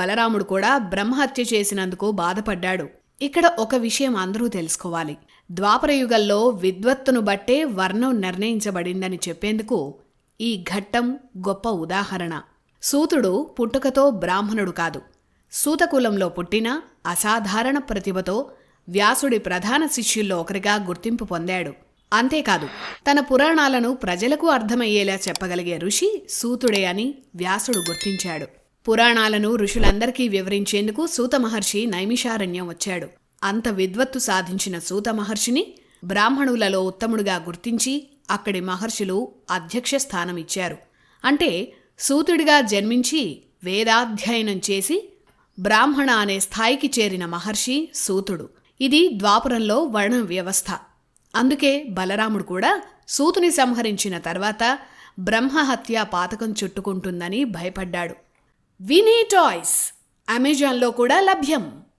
బలరాముడు కూడా బ్రహ్మహత్య చేసినందుకు బాధపడ్డాడు. ఇక్కడ ఒక విషయం అందరూ తెలుసుకోవాలి. ద్వాపరయుగంలో విద్వత్తును బట్టే వర్ణం నిర్ణయించబడిందని చెప్పేందుకు ఈ ఘట్టం గొప్ప ఉదాహరణ. సూతుడు పుట్టుకతో బ్రాహ్మణుడు కాదు. సూతకులంలో పుట్టిన అసాధారణ ప్రతిభతో వ్యాసుడి ప్రధాన శిష్యుల్లో ఒకరిగా గుర్తింపు పొందాడు. అంతేకాదు తన పురాణాలను ప్రజలకు అర్థమయ్యేలా చెప్పగలిగే ఋషి సూతుడే అని వ్యాసుడు గుర్తించాడు. పురాణాలను ఋషులందరికీ వివరించేందుకు సూత మహర్షి నైమిషారణ్యం వచ్చాడు. అంత విద్వత్తు సాధించిన సూత మహర్షిని బ్రాహ్మణులలో ఉత్తముడుగా గుర్తించి అక్కడి మహర్షులు అధ్యక్ష స్థానం ఇచ్చారు అంటే సూతుడిగా జన్మించి వేదాధ్యయనం చేసి బ్రాహ్మణ అనే స్థాయికి చేరిన మహర్షి సూతుడు. ఇది ద్వాపరంలో వర్ణ వ్యవస్థ. అందుకే బలరాముడు కూడా సూతుని సంహరించిన తర్వాత బ్రహ్మహత్య పాతకం చుట్టుకుంటుందని భయపడ్డాడు. వినీ టాయ్స్ అమెజాన్లో కూడా లభ్యం.